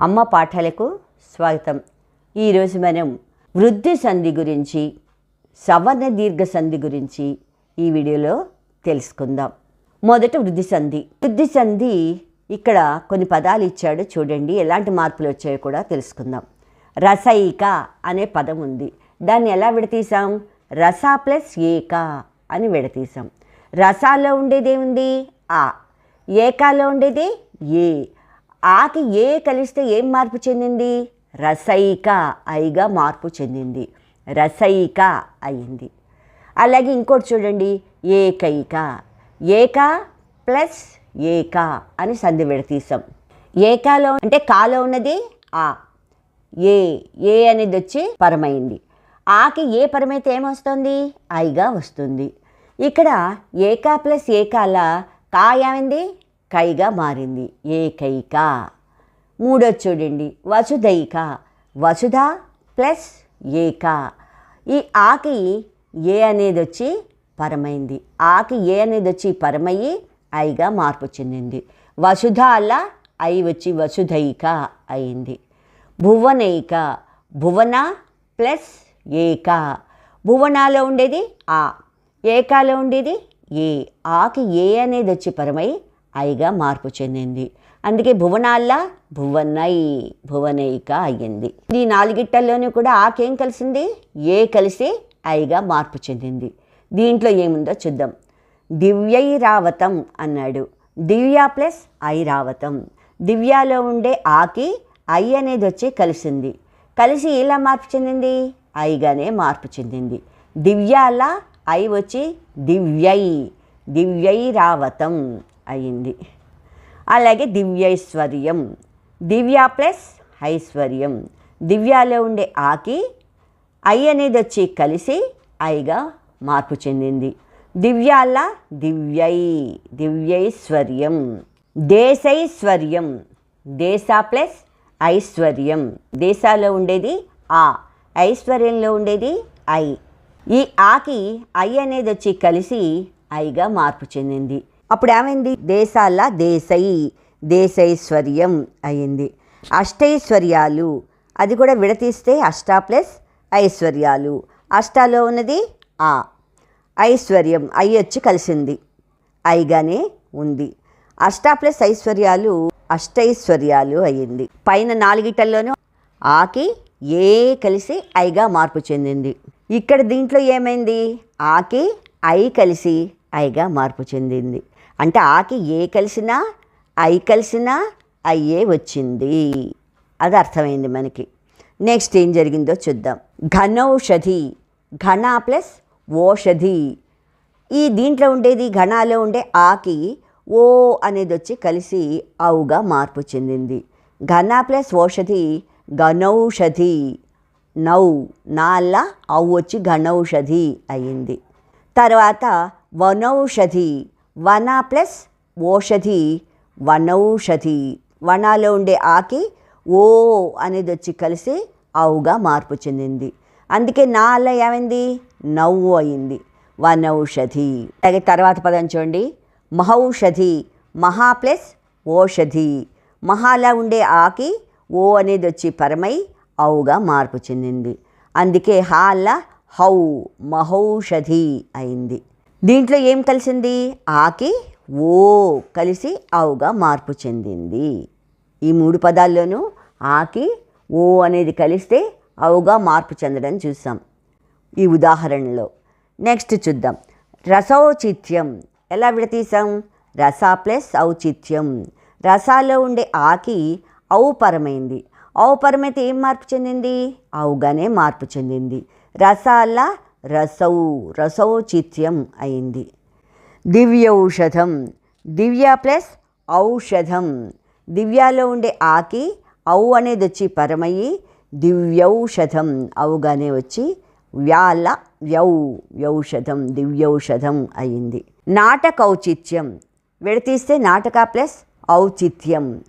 అమ్మ పాఠాలకు స్వాగతం. ఈరోజు మనం వృద్ధి సంధి గురించి సవర్ణ దీర్ఘ సంధి గురించి ఈ వీడియోలో తెలుసుకుందాం. మొదట వృద్ధి సంధి. వృద్ధి సంధి ఇక్కడ కొన్ని పదాలు ఇచ్చాడు చూడండి ఎలాంటి మార్పులు వచ్చాయో కూడా తెలుసుకుందాం. రసయిక అనే పదం ఉంది. దాన్ని ఎలా విడతీసాం రస ప్లస్ ఏక అని విడతీసాం రసాలో ఉండేది ఏముంది? ఆ. ఏకాలో ఉండేది? ఏ. ఆకి ఏ కలిస్తే ఏం మార్పు చెందింది? రసయిక ఐగా మార్పు చెందింది. రసయిక అయింది. అలాగే ఇంకోటి చూడండి. ఏకైక. ఏక ప్లస్ ఏక అని సంధి విడతీసాం. ఏకాలో అంటే కాలో ఉన్నది ఆ. ఏ ఏ అనేది వచ్చి పరమైంది. ఆకి ఏ పరమైతే ఏమొస్తుంది ఐగా వస్తుంది. ఇక్కడ ఏకా ప్లస్ ఏకాల కా ఏమైంది? కైగా మారింది. ఏకైక. మూడోది చూడండి. వసుధైక వసుధ ప్లస్ ఏక. ఈ ఆకి ఏ అనేది వచ్చి పరమైంది. ఆకి ఏ అనేది వచ్చి పరమయ్యి ఐగా మార్పు చెందింది. వసుధ అలా ఐ వచ్చి వసుధైక అయింది. భువనైక. భువన ప్లస్ ఏక. భువనాలో ఉండేది ఆ. ఏకాలో ఉండేది ఏ. ఆకి ఏ అనేది వచ్చి పరమై ఐగా మార్పు చెందింది. అందుకే భువనాల్లా భువనై భువనైక అయ్యింది. ఈ నాలుగిట్టల్లోనూ కూడా ఆకేం కలిసింది? ఏ కలిసి ఐగా మార్పు చెందింది. దీంట్లో ఏముందో చూద్దాం. దివ్యైరావతం అన్నాడు. దివ్య ప్లస్ ఐరావతం దివ్యాలో ఉండే ఆకి ఐ అనేది వచ్చి కలిసింది. కలిసి ఎలా మార్పు చెందింది? ఐగానే మార్పు చెందింది. దివ్యాల ఐ వచ్చి దివ్యై దివ్యైరావతం అయింది. అలాగే దివ్యైశ్వర్యం. దివ్య ప్లస్ ఐశ్వర్యం. దివ్యాలో ఉండే ఆకి ఐ అనేది వచ్చి కలిసి ఐగా మార్పు చెందింది. దివ్యాల దివ్యై దివ్యైశ్వర్యం. దేశైశ్వర్యం. దేశ ప్లస్ ఐశ్వర్యం. దేశాలో ఉండేది ఆ. ఐశ్వర్యంలో ఉండేది ఐ. ఈ ఆకి ఐ అనేది వచ్చి కలిసి ఐగా మార్పు చెందింది. అప్పుడు ఏమైంది దేశాల దేశై దేశైశ్వర్యం అయింది అష్టైశ్వర్యాలు అది కూడా విడతీస్తే అష్ట ప్లస్ ఐశ్వర్యాలు. అష్టాలో ఉన్నది ఆ. ఐశ్వర్యం ఐ వచ్చి కలిసింది. ఐగానే ఉంది. అష్ట ప్లస్ ఐశ్వర్యాలు అష్టైశ్వర్యాలు అయ్యింది. పైన నాలుగిటల్లోనూ ఆకి ఏ కలిసి ఐగా మార్పు చెందింది. ఇక్కడ దీంట్లో ఏమైంది? ఆకి ఐ కలిసి ఐగా మార్పు చెందింది. అంటే ఆకి ఏ కలిసినా ఐ కలిసినా అయ్యే వచ్చింది. అది అర్థమైంది మనకి. నెక్స్ట్ ఏం జరిగిందో చూద్దాం. ఘనౌషధి. ఘన ప్లస్ ఓషధి. ఈ దీంట్లో ఉండేది ఘనాలో ఉండే ఆకి ఓ అనేది వచ్చి కలిసి అవుగా మార్పు చెందింది. ఘన ప్లస్ ఓషధి ఘనౌషధి. నౌ నాల్ల అవు వచ్చి ఘనౌషధి అయింది తర్వాత వనౌషధి. వన ప్లస్ ఓషధి వనౌషధి. వనాలో ఉండే ఆకి ఓ అనేది వచ్చి కలిసి ఆవుగా మార్పు చెందింది. అందుకే నా అల్ల ఏమైంది? నవ్వు అయింది. వనౌషధి. అలాగే తర్వాత పదం చూడండి. మహౌషధి. మహా ప్లస్ ఓషధి. మహాలా ఉండే ఆకి ఓ అనేది వచ్చి పరమై ఔగా మార్పు చెందింది. అందుకే హాల్ల హౌ మహౌషధి అయింది. దీంట్లో ఏం కలిసింది? ఆకి ఓ కలిసి అవుగా మార్పు చెందింది. ఈ మూడు పదాల్లోనూ ఆకి ఓ అనేది కలిస్తే అవుగా మార్పు చెందడం చూసాం. ఈ ఉదాహరణలో నెక్స్ట్ చూద్దాం. రసౌచిత్యం ఎలా విడతీసాం? రస ప్లస్ ఔచిత్యం. రసాలో ఉండే ఆకి ఔపరమైంది ఔపరమైతే ఏం మార్పు చెందింది? అవుగానే మార్పు చెందింది. రసాల రసౌ రసౌచిత్యం అయింది. దివ్యౌషధం దివ్య ప్లస్ ఔషధం. దివ్యాలో ఉండే ఆకి ఔ అనేది వచ్చి పరమయ్యి దివ్యౌషధం అవుగానే వచ్చి వ్యాల వ్యౌ వ్యౌషధం దివ్యౌషధం అయింది. నాటకౌచిత్యం విడతీస్తే నాటక ప్లస్ ఔచిత్యం.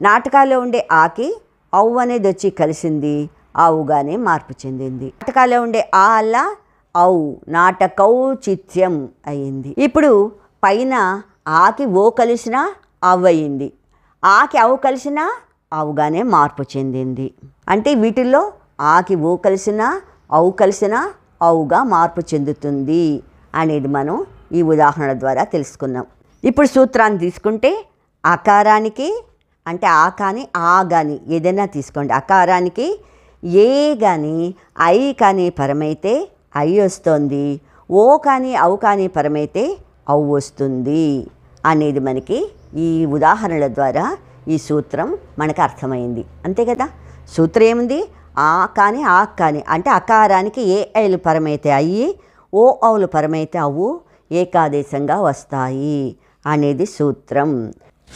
నాటకాలో ఉండే ఆకి ఔ అనేది వచ్చి కలిసింది అవుగానే మార్పు చెందింది. నాటకాలో ఉండే ఆ అల్ల ఔ నాటకౌచిత్యం అయింది. ఇప్పుడు పైన ఆకి ఓ కలిసిన అవ్వయింది ఆకి అవు కలిసిన అవుగానే మార్పు చెందింది. అంటే వీటిల్లో ఆకి ఓ కలిసిన అవు కలిసిన అవుగా మార్పు చెందుతుంది అనేది మనం ఈ ఉదాహరణ ద్వారా తెలుసుకున్నాం. ఇప్పుడు సూత్రాన్ని తీసుకుంటే అకారానికి అంటే ఆ కానీ ఆ కానీ ఏదైనా తీసుకోండి. అకారానికి ఏ కానీ ఐ కానీ పరమైతే ఐ వస్తోంది ఓ కానీ అవు కానీ పరమైతే అవు వస్తుంది అనేది మనకి ఈ ఉదాహరణల ద్వారా ఈ సూత్రం మనకు అర్థమైంది. అంతే కదా? సూత్రం ఏముంది ఆ కానీ ఆ కానీ అంటే అకారానికి ఏ ఐలు పరమైతే అయ్యి ఓ అవులు పరమైతే అవు ఏకాదేశంగా వస్తాయి అనేది సూత్రం.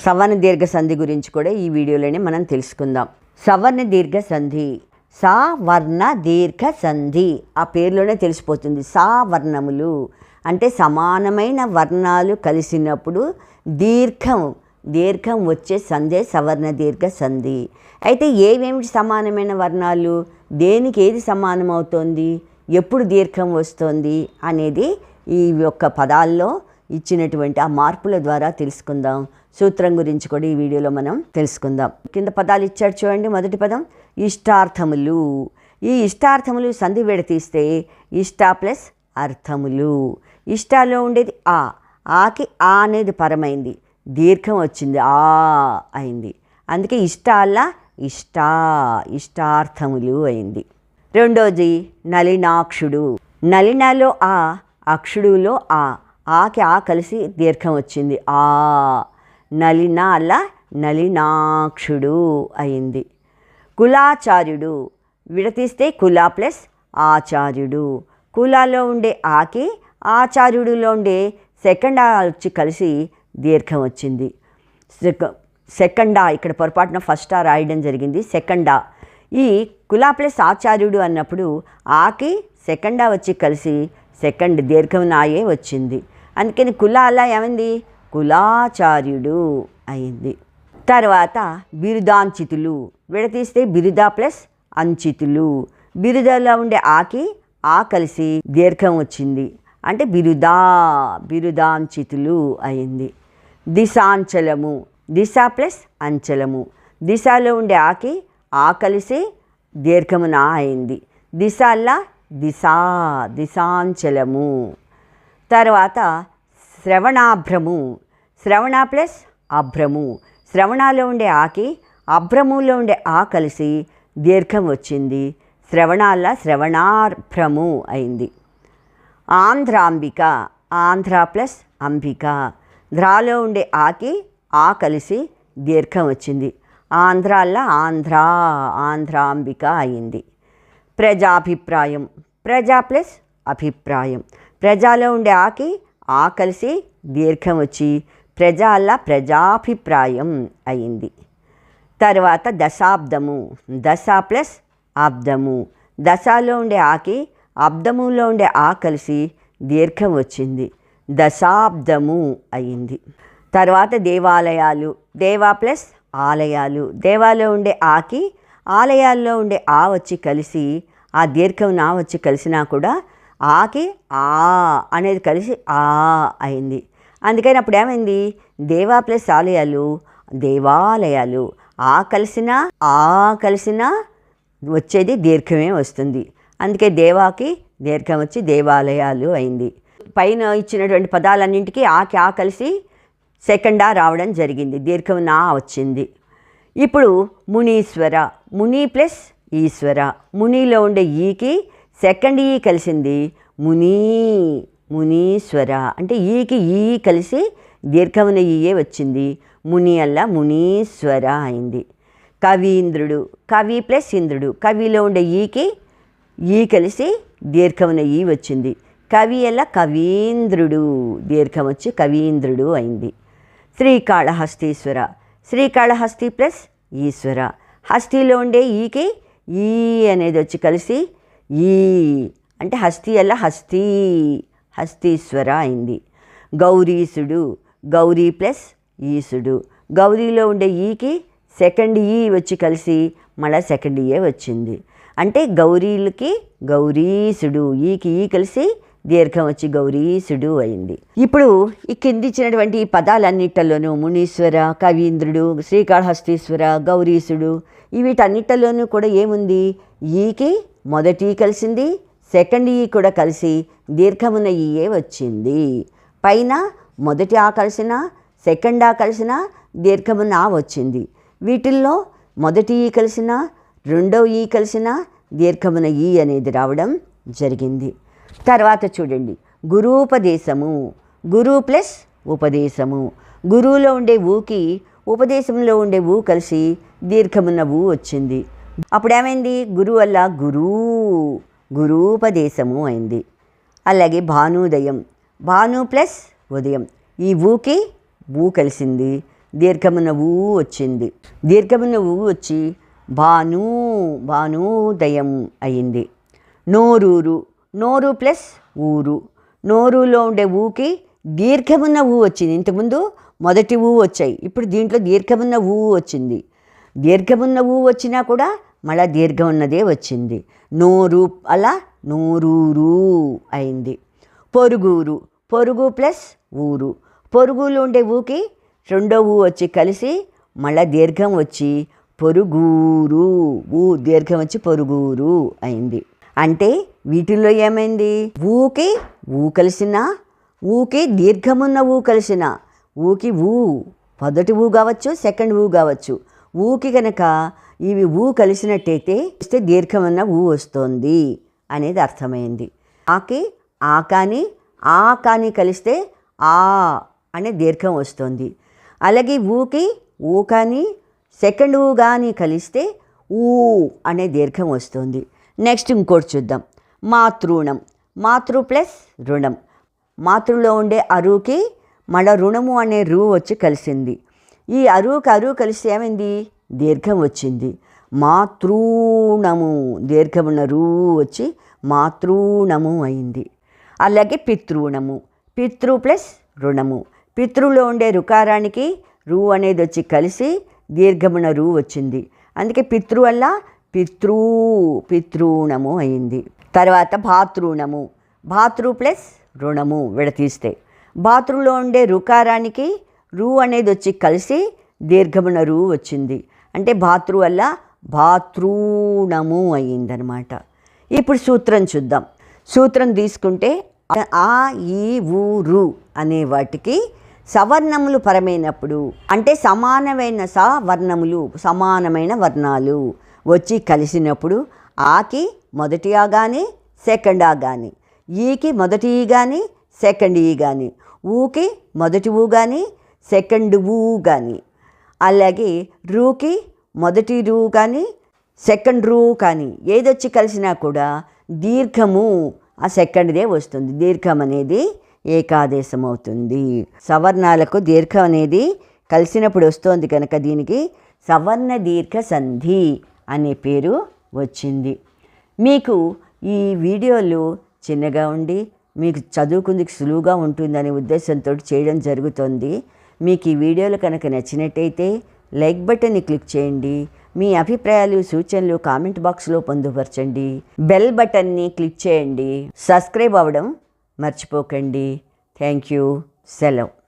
సవర్ణ దీర్ఘ సంధి గురించి కూడా ఈ వీడియోలోనే మనం తెలుసుకుందాం. సవర్ణ దీర్ఘ సంధి సా వర్ణ దీర్ఘ సంధి ఆ పేరులోనే తెలిసిపోతుంది. సా వర్ణములు అంటే సమానమైన వర్ణాలు కలిసినప్పుడు దీర్ఘం దీర్ఘం వచ్చే సంధే సవర్ణ దీర్ఘ సంధి అయితే ఏవేమిటి సమానమైన వర్ణాలు? దేనికి ఏది సమానం అవుతోంది ఎప్పుడు దీర్ఘం వస్తుంది? అనేది ఈ యొక్క పదాల్లో ఇచ్చినటువంటి ఆ మార్పుల ద్వారా తెలుసుకుందాం. సూత్రం గురించి కూడా ఈ వీడియోలో మనం తెలుసుకుందాం. కింద పదాలు ఇచ్చాడు చూడండి మొదటి పదం. ఇష్టార్థములు. ఈ ఇష్టార్థములు సంధి విడతీస్తే ఇష్ట ప్లస్ అర్థములు. ఇష్టాలో ఉండేది ఆ. ఆకి ఆ అనేది పరమైంది. దీర్ఘం వచ్చింది. ఆ అయింది. అందుకే ఇష్టాల్లా ఇష్ట ఇష్టార్థములు అయింది. రెండోది నలినాక్షుడు నలినాలో ఆ అక్షుడులో ఆ. ఆకి ఆ కలిసి దీర్ఘం వచ్చింది. ఆ. నలిన అలా నలినాక్షుడు అయింది. కులాచార్యుడు. విడతీస్తే కులా ప్లస్ ఆచార్యుడు. కులాలో ఉండే ఆకి ఆచార్యుడిలో ఉండే సెకండ్ ఆ వచ్చి కలిసి దీర్ఘం వచ్చింది. సెక- సెకండా ఇక్కడ పొరపాటున ఫస్ట్ ఆ రాయడం జరిగింది. సెకండా. ఈ కులా ప్లస్ ఆచార్యుడు అన్నప్పుడు ఆకి సెకండా వచ్చి కలిసి సెకండ్ దీర్ఘం నాయే వచ్చింది. అందుకని కులా అలా ఏమైంది? కులాచార్యుడు అయింది. తర్వాత బిరుదాంచితులు. విడతీస్తే బిరుదా ప్లస్ అంచితులు. బిరుదలో ఉండే ఆకి ఆ కలిసి దీర్ఘం వచ్చింది. అంటే బిరుదా బిరుదాంచితులు అయింది. దిశాంచలము దిశ ప్లస్ అంచలము. దిశలో ఉండే ఆకి ఆ కలిసి దీర్ఘమున అయింది. దిశల్లా దిశా దిశాంచలము. తర్వాత శ్రవణాభ్రము. శ్రవణ ప్లస్ అభ్రము. శ్రవణాలో ఉండే ఆకి అభ్రములో ఉండే ఆ కలిసి దీర్ఘం వచ్చింది. శ్రవణాల శ్రవణార్భ్రము అయింది. ఆంధ్రాంబిక ఆంధ్ర ప్లస్ అంబిక. ధ్రాలో ఉండే ఆకి ఆ కలిసి దీర్ఘం వచ్చింది. ఆంధ్రాల ఆంధ్ర ఆంధ్రాంబిక అయింది. ప్రజాభిప్రాయం ప్రజా ప్లస్ అభిప్రాయం. ప్రజాలో ఉండే ఆకి ఆ కలిసి దీర్ఘం వచ్చి ప్రజాల ప్రజాభిప్రాయం అయింది. తర్వాత దశాబ్దము. దశ ప్లస్ అబ్దము. దశలో ఉండే ఆకి అబ్దములో ఉండే ఆ కలిసి దీర్ఘం వచ్చింది. దశాబ్దము అయింది. తర్వాత దేవాలయాలు దేవా ప్లస్ ఆలయాలు. దేవాలో ఉండే ఆకి ఆలయాల్లో ఉండే ఆ వచ్చి కలిసి ఆ దీర్ఘం నా వచ్చి కలిసినా కూడా ఆకి ఆ అనేది కలిసి ఆ అయింది. అందుకని అప్పుడు ఏమైంది? దేవా ప్లస్ ఆలయాలు దేవాలయాలు. ఆ కలిసిన ఆ కలిసిన వచ్చేది దీర్ఘమే వస్తుంది. అందుకే దేవాకి దీర్ఘం వచ్చి దేవాలయాలు అయింది. పైన ఇచ్చినటువంటి పదాలన్నింటికి ఆకి ఆ కలిసి సెకండా రావడం జరిగింది. దీర్ఘం నా వచ్చింది. ఇప్పుడు మునీశ్వర ముని ప్లస్ ఈశ్వర. మునిలో ఉండే ఈకి సెకండ్ ఈ కలిసింది. మునీ మునీశ్వర. అంటే ఈకి ఈ కలిసి దీర్ఘమున ఈయే వచ్చింది. ముని అల్లా మునీశ్వర అయింది. కవీంద్రుడు కవి ప్లస్ ఇంద్రుడు కవిలో ఉండే ఈకి ఈ కలిసి దీర్ఘమున ఈ వచ్చింది. కవి ఎలా కవీంద్రుడు దీర్ఘం వచ్చి కవీంద్రుడు అయింది. శ్రీకాళహస్తీశ్వర శ్రీకాళహస్తి ప్లస్ ఈశ్వర. హస్తిలో ఉండే ఈకి ఈ అనేది వచ్చి కలిసి ఈ అంటే హస్తి అల్ల హస్తి హస్తీశ్వర అయింది. గౌరీసుడు గౌరీ ప్లస్ ఈసుడు. గౌరీలో ఉండే ఈకి సెకండ్ ఈ వచ్చి కలిసి మళ్ళీ సెకండ్ ఈయే వచ్చింది. అంటే గౌరీలకి గౌరీసుడు ఈకి ఈ కలిసి దీర్ఘం వచ్చి గౌరీసుడు అయింది. ఇప్పుడు ఈ కింది ఇచ్చినటువంటి ఈ పదాలన్నిటిలోనూ మునీశ్వర కవీంద్రుడు శ్రీకాళహస్తీశ్వర గౌరీసుడు వీటన్నిటిలోనూ కూడా ఏముంది? ఈకి మొదటి కలిసింది సెకండ్ ఈ కూడా కలిసి దీర్ఘమున ఈయే వచ్చింది. పైన మొదటి ఆ కలిసిన సెకండ్ ఆ కలిసిన దీర్ఘమున వచ్చింది. వీటిల్లో మొదటి ఈ కలిసిన రెండవ ఈ కలిసిన దీర్ఘమున ఈ అనేది రావడం జరిగింది. తర్వాత చూడండి. గురూపదేశము. గురు ప్లస్ ఉపదేశము. గురువులో ఉండే ఊకి ఉపదేశంలో ఉండే ఊ కలిసి దీర్ఘమున్న ఊ వచ్చింది. అప్పుడేమైంది? గురువు వల్ల గురు గురూపదేశము అయింది. అలాగే భానుదయం. భాను ప్లస్ ఉదయం. ఈ ఊకి ఊ కలిసింది. దీర్ఘమున్న ఊ వచ్చింది. దీర్ఘమున్న ఊ వచ్చి భాను భానుదయం అయింది. నోరూరు నోరు ప్లస్ ఊరు. నోరులో ఉండే ఊకి దీర్ఘమున్న ఊ వచ్చింది. ఇంతకుముందు మొదటి ఊ వచ్చాయి. ఇప్పుడు దీంట్లో దీర్ఘమున్న ఊ వచ్చింది. దీర్ఘమున్న ఊ వచ్చినా కూడా మళ్ళా దీర్ఘం ఉన్నదే వచ్చింది. నోరు అలా నోరూరు అయింది. పొరుగురు పొరుగు ప్లస్ ఊరు. పొరుగులు ఉండే ఊకి రెండో ఊ వచ్చి కలిసి మళ్ళా దీర్ఘం వచ్చి పొరుగురు. ఊ దీర్ఘం వచ్చి పొరుగురు అయింది. అంటే వీటిల్లో ఏమైంది? ఊకి ఊ కలిసిన ఊకి దీర్ఘమున్న ఊ కలిసిన ఊకి ఊ మొదటి ఊ కావచ్చు సెకండ్ ఊ కావచ్చు. ఊకి కనుక ఇవి ఊ కలిసినట్టయితే ఇస్తే దీర్ఘమున్న ఊ వస్తుంది అనేది అర్థమైంది. ఆకి ఆ కానీ ఆ కానీ కలిస్తే ఆ అనే దీర్ఘం వస్తుంది. అలాగే ఊకి ఊ కానీ సెకండ్ ఊ కానీ కలిస్తే ఊ అనే దీర్ఘం వస్తుంది. నెక్స్ట్ ఇంకోటి చూద్దాం. మాతృణం. మాతృ ప్లస్ రుణం. మాతృలో ఉండే అరువుకి మన రుణము అనే రూ వచ్చి కలిసింది. ఈ అరువుకి అరువు కలిసి ఏమైంది? దీర్ఘం వచ్చింది. మాతృణము. దీర్ఘమున్న రూ వచ్చి మాతృణము అయింది. అలాగే పితృణము. పితృ ప్లస్ రుణము. పితృలో ఉండే రుకారానికి రూ అనేది వచ్చి కలిసి దీర్ఘమున రూ వచ్చింది. అందుకే పితృ వల్ల పితృ పితృణము అయింది. తర్వాత భాతృణము. భాతృ ప్లస్ రుణము విడతీస్తే. భాతృలో ఉండే రుకారానికి రూ అనేది వచ్చి కలిసి దీర్ఘమున రూ వచ్చింది. అంటే భాతృ వల్ల భాతృణము అయిందనమాట ఇప్పుడు సూత్రం చూద్దాం. సూత్రం తీసుకుంటే ఆ ఈ ఊ రు అనే వాటికి సవర్ణములు పరమైనప్పుడు అంటే సమానమైన సవర్ణములు సమానమైన వర్ణాలు వచ్చి కలిసినప్పుడు ఆకి మొదటి ఆ కానీ సెకండ్ ఆ కానీ ఈకి మొదటి ఈ కానీ సెకండ్ ఈ కానీ ఊకి మొదటి ఊ కానీ సెకండ్ ఊ కానీ అలాగే రూకి మొదటి రూ కానీ సెకండ్ రూ కానీ ఏదొచ్చి కలిసినా కూడా దీర్ఘము ఆ సెకండ్దే వస్తుంది. దీర్ఘం అనేది ఏకాదేశం అవుతుంది సవర్ణాలకు దీర్ఘం అనేది కలిసినప్పుడు వస్తుంది కనుక దీనికి సవర్ణ దీర్ఘ సంధి అనే పేరు వచ్చింది. మీకు ఈ వీడియోలు చిన్నగా ఉండి మీకు చదువుకుందికి సులువుగా ఉంటుందనే ఉద్దేశంతో చేయడం జరుగుతుంది. మీకు ఈ వీడియోలు కనుక నచ్చినట్టయితే లైక్ బటన్ని క్లిక్ చేయండి. మీ అభిప్రాయాలు సూచనలు కామెంట్ బాక్స్లో పొందుపరచండి. బెల్ బటన్ని క్లిక్ చేయండి. సబ్స్క్రైబ్ అవ్వడం మర్చిపోకండి. Thank you. సెలవు.